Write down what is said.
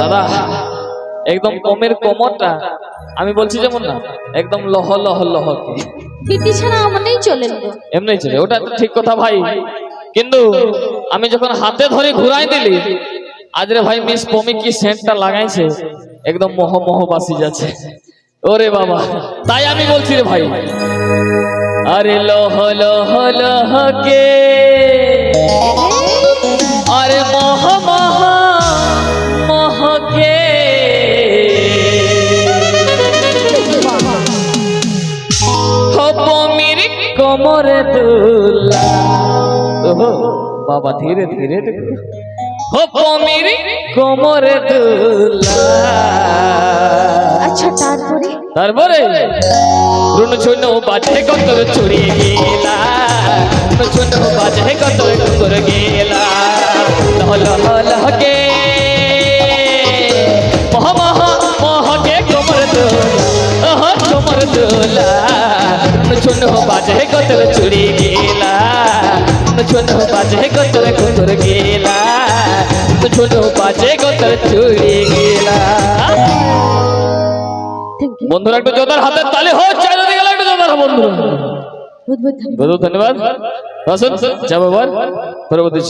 দাদা একদম কমের কমরটা আমি বলছি যেমন না একদম লহ লহ লহ বিটি ছাড়া আমাদেরই চলে এমনি চলে ওটা তো ঠিক কথা ভাই। কিন্তু আমি যখন হাতে ধরে ঘুরাই দিলি আজরে ভাই মিস পমি কি সেন্টটা লাগাইছে একদম মোহ মোহ বাসি যাচ্ছে। ওরে বাবা তাই আমি বলছি রে ভাই। আরে লহ লহ লহ কে আরে মহ মহ মোহ কে হো পমির কোমরে দুলা। ওহো বাবা ধীরে ধীরে দেখো। হো পমির কোমরে দুলা। আচ্ছা তারপরে? তারপরে? রুন ছুন বাজে কত চুরি গেলা। রুন ছুন বাজে কত কুকুর গেলা। লহ লহ লহ কে? মহ মহ মহ কোমর দোলা? ওহ কোমর দোলা। রুন ছুন বাজে কত চুরি গেলা। রুন ছুন বাজে কত কুকুর গেলা। রুন ছুন বাজে কত চুরি গেলা। বন্ধুরা একটু জোতার হাতের তালি হোক গেলে বন্ধুরা ধন্যবাদ। পরবর্তী